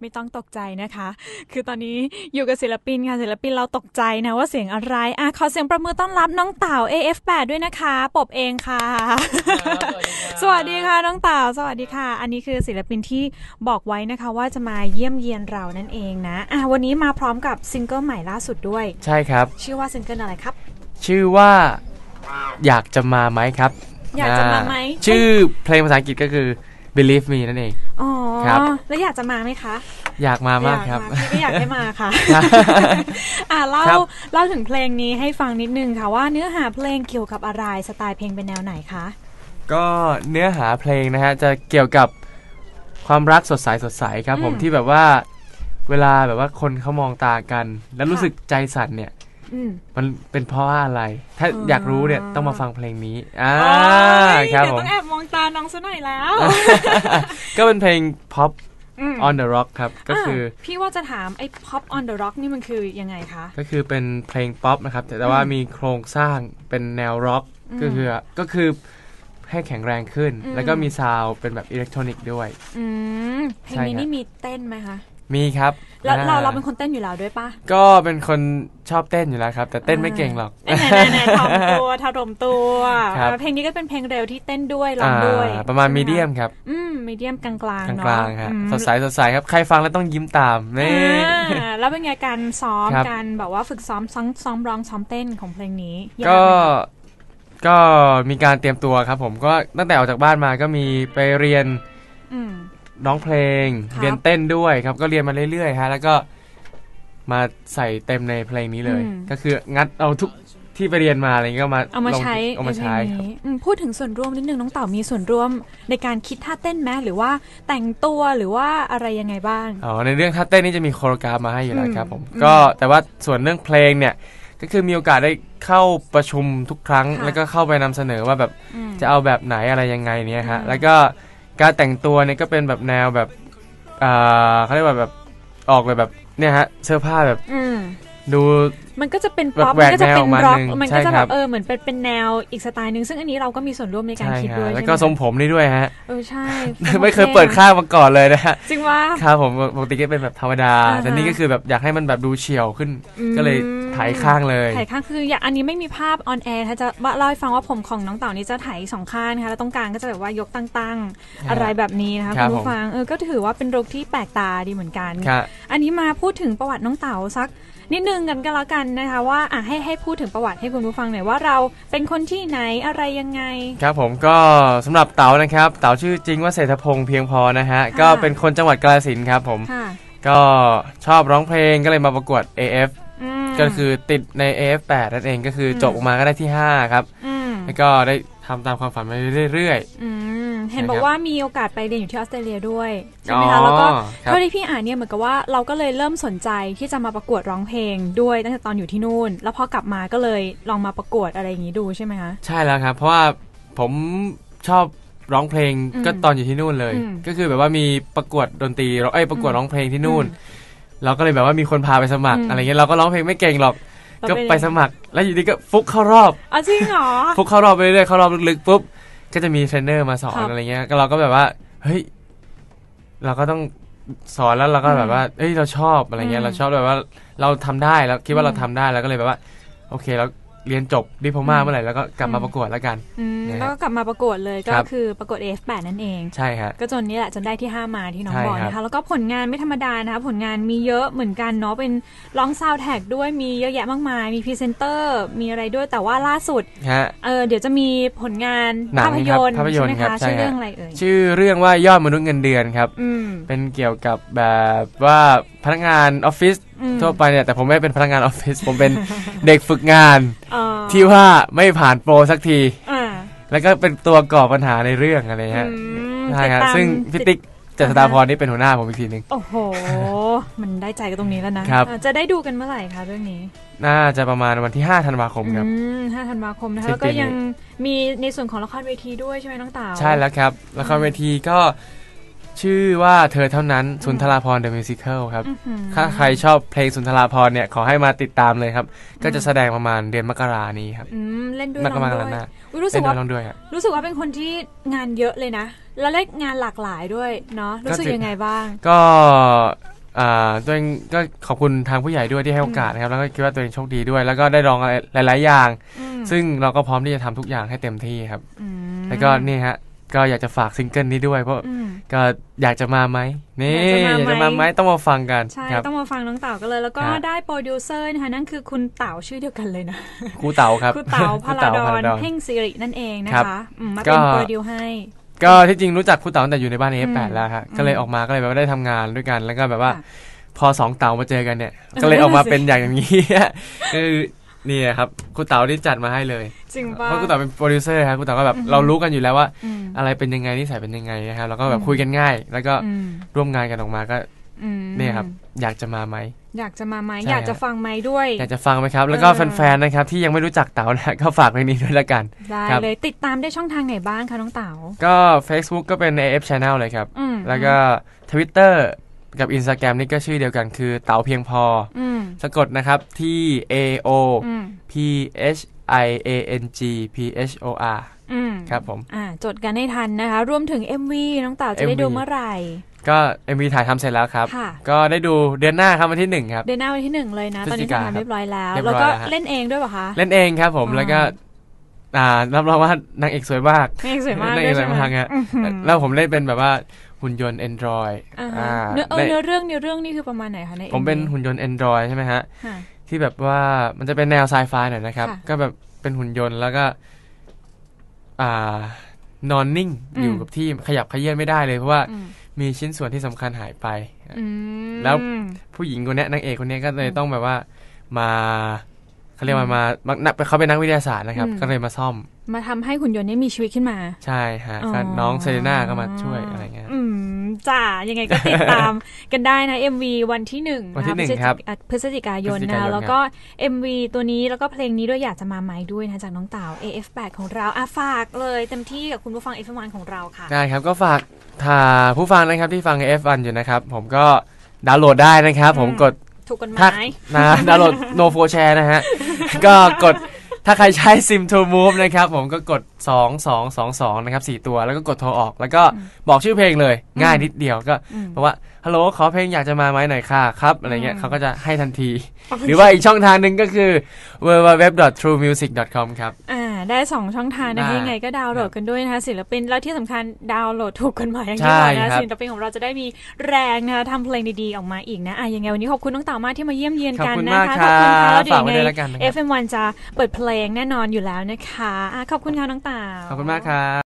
ไม่ต้องตกใจนะคะ คือตอนนี้อยู่กับศิลปินค่ะศิลปินเราตกใจนะว่าเสียงอะไรอะขอเสียงประมือต้อนรับน้องเต่า AF8 ด้วยนะคะ ปบเองค่ะ สวัสดีค่ะน้องเต่า สวัสดีค่ะ อันนี้คือศิลปินที่บอกไว้นะคะว่าจะมาเยี่ยมเยียนเรานั่นเองนะอะวันนี้มาพร้อมกับซิงเกิลใหม่ล่าสุดด้วย ใช่ครับ ชื่อว่าซิงเกิลอะไรครับ ชื่อว่าอยากจะมาไหมครับ อยากจะมาไหมอ่ชื่อเพลงภาษาอังกฤษก็คือ Believe Me นั่นเอง อ๋อ ครับแล้วอยากจะมาไหมคะ อยากมามากครับอยมาพี่ก็อยากให้มาค่ะอะเล่าครับเล่าถึงเพลงนี้ให้ฟังนิดนึงค่ะว่าเนื้อหาเพลงเกี่ยวกับอะไรสไตล์เพลงเป็นแนวไหนคะก็เนื้อหาเพลงนะฮะจะเกี่ยวกับความรักสดใสสดใสครับ ผมอืมที่แบบว่าเวลาแบบว่าคนเขามองตากัน แล้วรู้ค่ะสึกใจสั่นเนี่ยอื มมันเป็นเพราะว่าอะไร ถ้าอ่าอยากรู้เนี่ยต้องมาฟังเพลงนี้อ่าโอ้ยครับเดี๋ยวผมต้องแอบมองตาน้องซะหน่อยแล้ว ก็เป็นเพลง pop ม on the rock ครับ ก็คือาพี่ว่าจะถามไอ้ pop on the rock นี่มันคือยังไงคะ ก็คือเป็นเพลงป๊อปนะครับ แต่แต่ว่าอืมมีโครงสร้างเป็นแนวร็อกอืมก็คือก็คือให้แข็งแรงขึ้นอืมแล้วก็มีซาวด์เป็นแบบอิเล็กทรอนิกส์ด้วย อืมเพลงใช่นี้ครับนี่มีเต้นไหมคะ มีครับแล้วเราอ่เราเป็นคนเต้นอยู่แล้วด้วยปะก็เป็นคนชอบเต้นอยู่แล้วครับ แต่เต้นไม่เก่งหรอกเอ้ยไหนไหนไหนถ่อมตัวถ่อมตัวครับเพลงนี้ก็เป็นเพลงเร็วที่เต้นด้วยร้องด้วยอ่าประมาณใช่ไหมีเดียมคะครับ อืมมีเดียมกลางๆกลางเนาะกลางๆฮะอืมสดใสสดใสครับใครฟังแล้วต้องยิ้มตามนี่อ่าแล้วเป็นไงการซ้อมครับการแบบว่าฝึกซ้อมซ้อมซ้อมร้องซ้อมเต้นของเพลงนี้ยาก็ไหมคะก็มีการเตรียมตัวครับ ผมก็ตั้งแต่ออกจากบ้านมาก็มีไปเรียนอืม ร้องเพลง ครับ เรียนเต้นด้วยครับ ก็เรียนมาเรื่อยๆฮะแล้วก็มาใส่เต็มในเพลงนี้เลย อืม ก็คืองัดเอาทุกที่ไปเรียนมาอะไรเงี้ยก็มาเอามาลงใช้เอามาในเพลใช้งครับ นี้อืมพูดถึงส่วนร่วมนิดนึงน้องเต่ามีส่วนร่วมในการคิดท่าเต้นไหมหรือว่าแต่งตัวหรือว่าอะไรยังไงบ้าง อ๋อในเรื่องท่าเต้นนี่จะมีโคโรกราฟมาให้อยู่แล้วครับผมอืมก็แต่ว่าส่วนเรื่องเพลงเนี่ยก็คือมีโอกาสได้เข้าประชุมทุกครั้ง ค่ะแล้วก็เข้าไปนำเสนอว่าแบบอืมจะเอาแบบไหนอะไรยังไงเนี่ยฮะอืมแล้วก็ การแต่งตัวเนี่ยก็เป็นแบบแนวแบบอ่าเขาเรียกว่าแบบออกแบบแบบเนี่ยฮะเสื้อผ้าแบบอื ดูมันก็จะเป็นป๊อปแหวมันกก็จะเป็นแนวออกมาร็อกหนึ่งมันก็จะใช่คแบรับบเออเหมือนเป็นเป็นแนวอีกสไตล์หนึ่งซึ่งอันนี้เราก็มีส่วนร่วมในการใช่คิดฮะด้วยแล้วใช่ไหก็มทรงผมนี่ด้วยฮะเออใช่ ไม่เคยเปิดข้างมาก่อนเลยนะฮะจริงว่าครับผมปกติก็เป็นแบบธรรมดาอ่าฮะแต่นี่ก็คือแบบอยากให้มันแบบดูเฉียวขึ้นอืมก็เลยถ่ายข้างเลยถ่ายข้างคืออย่างอันนี้ไม่มีภาพออนแอร์ถ้าจะว่าเล่าให้ฟังว่าผมของน้องเต่านี่จะถ่ายสองข้างนะคะแล้วตรงกลางก็จะแบบว่ายกตั้งๆอะไรแบบนี้นะคะครัคุบณผู้ฟังเออก็ถือว่าเป็นรุกที่แปลกตาดีเหมือนกันครับอันนี้มาพูดถึงประวัติน้องเต๋าสัก นิดนึงกันก็แล้วกันนะคะว่าอะให้ให้พูดถึงประวัติให้คุณผู้ฟังหน่อยว่าเราเป็นคนที่ไหนอะไรยังไง ครับผมก็สำหรับเต๋านะครับเต๋าชื่อจริงว่าเศรษฐพงษ์เพียงพอนะฮะค่ะก็เป็นคนจังหวัดกาฬสินธุ์ครับผมค่ะก็ชอบร้องเพลงก็เลยมาประกวด AF อืมก็คือติดใน AF8 นั่นเองก็คืออมจบออกมาก็ได้ที่ 5 ครับอืมแล้วก็ได้ทำตามความฝันมาเรื่อยอืม เห็นนะครับบอกว่ามีโอกาสไปเรียนอยู่ที่ออสเตรเลียด้วยๆใช่ไหมคะแล้วก็ครับเท่าที่พี่อ่านเนี่ยเหมือนกับว่าเราก็เลยเริ่มสนใจที่จะมาประกวดร้องเพลงด้วยตั้งแต่ตอนอยู่ที่นู่น แล้วพอกลับมาก็เลยลองมาประกวดอะไรอย่างนี้ดูใช่ไหมคะใช่แล้วครับ เพราะว่าผมชอบร้องเพลงอืมก็ตอนอยู่ที่นู่นเลยอืมก็คือแบบว่ามีประกวดดนตรีเอ้ยประกวดอืมร้องเพลงที่นู่นอืมเราก็เลยแบบว่ามีคนพาไปสมัครอืมอะไรเงี้ยเราก็ร้องเพลงไม่เก่งหรอกเราก็เป็นไปสมัคร แล้วอยู่ดีก็ฟุกเข้ารอบอ๋อจริงเหรอฟุกเข้ารอบไปเรื่อยๆเข้ารอบลึกๆปุ๊บ ก็จะมีเทรนเนอร์มาสอครันบอะไรเงี้ยก็เราก็แบบว่า เฮ้ย เราก็ต้องสอนแล้วเราก็อืมแบบว่าเอ้ยเราชอบอะไรเงี้อืยมเราชอบแบบว่าเราทำได้แล้วคิดว่าอืมเราทำได้แล้วก็เลยแบบว่า โอเคเรา เรียนจบดิพมาอืมเมื่อไหร่แล้วก็กลับมาอืมประกวดแล้วกันอืมนะฮะแล้วก็กลับมาประกวดเลยก็ครับคือประกวด F8 นั่นเองใช่ฮะก็จนนี่แหละจนได้ที่ 5 มาที่น้องใช่บอกครับนะคะแล้วก็ผลงานไม่ธรรมดานะคะผลงานมีเยอะเหมือนกันเนาะเป็นร้องซาวแท็กด้วยมีเยอะแยะมากมาย มีพรีเซนเตอร์มีอะไรด้วยแต่ว่าล่าสุดฮะเออเดี๋ยวจะมีผลงานหนังภาพยนตร์ครับภาพยนตร์ใช่ไหมครับคะใช่ชื่อฮะเรื่องอะไรเอ่ยชื่อเรื่องว่ายอดมนุษย์เงินเดือนครับอืมเป็นเกี่ยวกับแบบว่า พนักงานออฟฟิศอืมทั่วไปเนี่ยแต่ผมไม่ได้เป็นพนักงานออฟฟิศผมเป็นเด็กฝึกงานเอ่อที่ว่าไม่ผ่านโปรสักทีอ่าแล้วก็เป็นตัวก่อปัญหาในเรื่องอะไรฮะอืมใช่ครับติดตามซึ่งพิติกเจษฎาพรนี่เป็นหัวหน้าผมอีกทีหนึ่งโอ้โห มันได้ใจกันตรงนี้แล้วนะครับอะจะได้ดูกันเมื่อไหร่คะเรื่องนี้ น่าจะประมาณวันที่ 5 ธันวาคมครับอืม5ธันวาคมนะคะสิ้นแล้วก็ปีนี้ยังมีในส่วนของละครเวทีด้วยใช่ไหมน้องเต๋าใช่แล้วครับ ละครเวทีก็ ชื่อว่าเธอเท่านั้นสุนทราพรเดอะมิวสิคลครับอื้อหือถ้าใครชอบเพลงสุนทราพรเนี่ย ขอให้มาติดตามเลยครับ ก็จะแสดงประมาณเดือนมกรานี้ครับอืมเล่นด้วยมร้กองราด้วยหน้าอุ๊ยรู้สึเล่กนด้วว่ายร้องด้วยครับรู้สึกว่าเป็นคนที่งานเยอะเลยนะ แล้วเล่นงานหลากหลายด้วยเนาะรู้สึกก็จริงยังไงบ้าง ก็อ่าตัวเองก็ขอบคุณทางผู้ใหญ่ด้วยที่ให้โอกาสนะครับ แล้วก็คิดว่าตัวเองโชคดีด้วย แล้วก็ได้ลองอะไรหลาย ๆ อย่างอืมซึ่งเราก็พร้อมที่จะทำทุกอย่างให้เต็มที่ครับอืมแล้วก็นี่ฮะ ก็อยากจะฝากซิงเกิลนี้ด้วย เพราะอืมก็อยากจะมาไหมนี่ อยากจะมาไหมอยากจะมาไหมต้องมาฟังกันใช่ครับต้องมาฟังน้องเต่ากันเลย แล้วก็ครับได้โปรดิวเซอร์นะคะนั่นคือคุณเต่าชื่อเดียวกันเลยนะครูเต๋าครับคุณเต่าพาครูราเต๋าดพาอรานดอนเพ่งสิรินั่นเองนะครัคะบอืมมาก็เป็นโปรดิวให้ก็ที่จริงรู้จักครูเต๋าตั้งแต่อยู่ในบ้านเอฟแปดอืมแล้วครับก็เลยออกมาก็เลยแบบว่าได้ทำงานด้วยกันแล้วก็แบบว่าค่ะพอสองเต๋ามาเจอกันเนี่ย ก็เลยออกมาเป็นอย่างอย่างนี้คือนี่ครับครูเต๋าที่จัดมาให้เลย จริงป่ะเพราะครูเต๋าเป็นโปรดิวเซอร์ครับครูเต๋าก็แบบเรารู้กันอยู่แล้วว่าอืมอะไรเป็นยังไงนิสัยเป็นยังไงนะครับแล้วก็แบอืบมคุยกันง่าย แล้วก็อืมร่วมงานกันออกมาก็อืมเนี่ยครับ อยากจะมาไหมอยากจะมาไหมใช่อยากจะฟังไหมด้วย อยากจะฟังไหมครับ แล้วก็เออแฟนๆนะครับ ที่ยังไม่รู้จักเต๋านะก็ฝากเพลงนี้ด้วยละกันได้ครับเลยติดตามได้ช่องทางไหนบ้างคะน้องเต๋าก็ Facebook ก็เป็น AF Channel เลยครับอืมแล้วก็ Twitter กับ Instagram นี่ก็ชื่อเดียวกันคือเต๋าเพียงพออืมสะกดนะครับที่ A O อืม P H I A N G P H O R อืมครับผม อ่า จดกันให้ทันนะคะ รวมถึง MV น้องเต๋าจะได้ MV ดูเมื่อไหร่ ก็ MV ถ่ายทำเสร็จแล้วครับค่ะก็ได้ดูเดือนหน้าครับวันที่หนึ่งครับ เดือนหน้าวันที่หนึ่งเลยนะ ตอนนี้พฤศจิกาทำงานเรียบร้อยแล้วเรียบร้แล้อวยก็แล้วฮะเล่นเองด้วยเปล่าคะ เล่นเองครับผมอ๋อแล้วก็อ่ารับรองว่านางเอกสวยมากเล่นสวยมากนางด้เอวยกสใช่วยไหมมากฮะอื้อหือแล้วผมเล่นเป็นแบบว่าหุ่นยนต์ Android อ่าฮะอ่าเนื้อเออได้เนื้อเรื่องเนื้อเรื่องนี่คือประมาณไหนคะในผมเป็น MV หุ่นยนต์ Android ใช่ไหมฮะค่ะ ที่แบบว่ามันจะเป็นแนวไซไฟหน่อยนะครับค่ะก็แบบเป็นหุ่นยนต์แล้วก็ อ่านอนนิ่งอืมอยู่กับที่ขยับขยื่นไม่ได้เลยเพราะว่าอืมมีชิ้นส่วนที่สำคัญหายไปอืมแล้วผู้หญิงคนเนี้ยนางเอกคนเนี้ยก็เลยอืมต้องแบบว่ามาเขาเรียกว่าอืมมามานักเขาเป็นนักวิทยาศาสตร์นะครับอืมก็เลยมาซ่อม มาทำให้หุ่นยนต์นี้มีชีวิตขึ้นมา ใช่ฮะก็น้องเซเลน่าก็มาช่วยอะไรเงี้ยอืม จ้ายังไงก็ติดตามกันได้นะ MV วันที่หนึ่งวันที่ะะหนึ่งพฤศจิครับอะพฤศจิกายนพฤศจิกายนะนแล้วก็ MV ตัวนี้แล้วก็เพลงนี้ด้วยอยากจะมาไหมด้วยนะจากน้องเต่า AF8 ของเราอะฝากเลยเต็มที่กับคุณผู้ฟัง F1 ของเราค่ะ ได้ครับก็ฝากถ้าผู้ฟังนะครับที่ฟัง F1 อยู่นะครับ ผมก็ดาวน์โหลดได้นะครับ ผมกดถูกกฎหถ้ามายนะดาวน์โหลด no for share นะฮะก็กด ถ้าใครใช้ sim to move นะครับผมก็กด 2 2 2 2นะครับ4ตัวแล้วก็กดโทรออก แล้วก็บอกชื่อเพลงเลย ง่ายนิดเดียวก็อืมเพราะว่าฮัลโหลขอเพลงอยากจะมาไหมหน่อยค่ะครับอะไรเงี้ยอืมเขาก็จะให้ทันที หรือว่าอีกช่องทางหนึ่งก็คือ www.truemusic.com ครับอ่า ได้สองช่องทางนะได้คะยังไงก็ดาวน์โหลดกันด้วยนะคะศิลปินแล้วที่สำคัญดาวน์โหลดถูกกฎหมายอย่างใช่ที่บอกนะครับศิลปินของเราจะได้มีแรงนะคะทำเพลงดีๆออกมาอีกนะอะยังไงวันนี้ขอบคุณน้องเต่ามากที่มาเยี่ยมเยียนขอบกันคุณนะมากคะคขรัอบคุณค่ะแล้วเดี๋ยบฝากวไว้ยังด้วยไงแล้วกันนะครับ FM1 จะเปิดเพลงแน่นอนอยู่แล้วนะคะอะขอบคุณค่ะน้องเต่าขอบคุณมากครับ